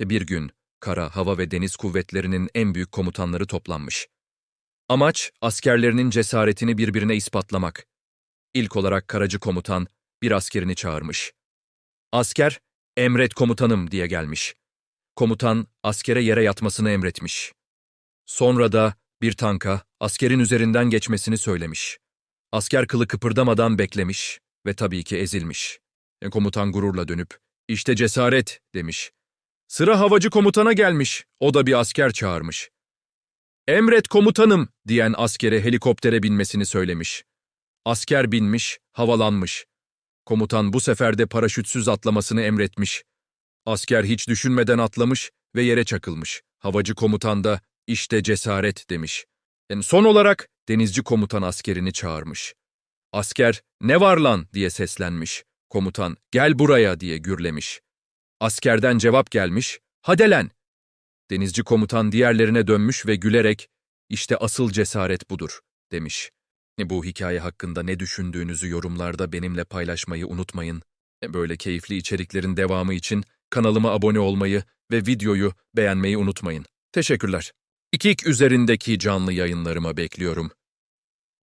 Bir gün kara, hava ve deniz kuvvetlerinin en büyük komutanları toplanmış. Amaç askerlerinin cesaretini birbirine ispatlamak. İlk olarak karacı komutan bir askerini çağırmış. Asker, emret komutanım diye gelmiş. Komutan askere yere yatmasını emretmiş. Sonra da bir tanka askerin üzerinden geçmesini söylemiş. Asker kılı kıpırdamadan beklemiş ve tabii ki ezilmiş. E, komutan gururla dönüp, işte cesaret demiş. Sıra havacı komutana gelmiş, o da bir asker çağırmış. Emret komutanım diyen askere helikoptere binmesini söylemiş. Asker binmiş, havalanmış. Komutan bu sefer de paraşütsüz atlamasını emretmiş. Asker hiç düşünmeden atlamış ve yere çakılmış. Havacı komutan da işte cesaret demiş. En son olarak denizci komutan askerini çağırmış. Asker ne var lan diye seslenmiş. Komutan gel buraya diye gürlemiş. Askerden cevap gelmiş. Hadi lan. Denizci komutan diğerlerine dönmüş ve gülerek işte asıl cesaret budur demiş. Bu hikaye hakkında ne düşündüğünüzü yorumlarda benimle paylaşmayı unutmayın. Böyle keyifli içeriklerin devamı için kanalıma abone olmayı ve videoyu beğenmeyi unutmayın. Teşekkürler. İkik üzerindeki canlı yayınlarıma bekliyorum.